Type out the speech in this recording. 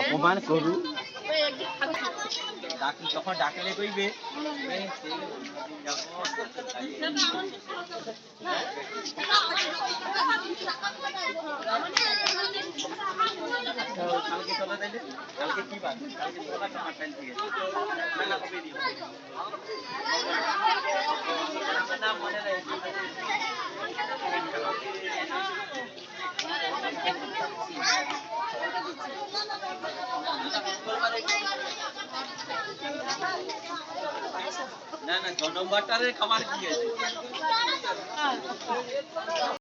অপমান করু। ডাকি যখন ডাকলে কইবে কালকে চলে তাইলে কালকে কি বার? কালকে তোলা তোমার টাইম থেকে মেলা কবে দিও না বাটারে খাবার কি আছে?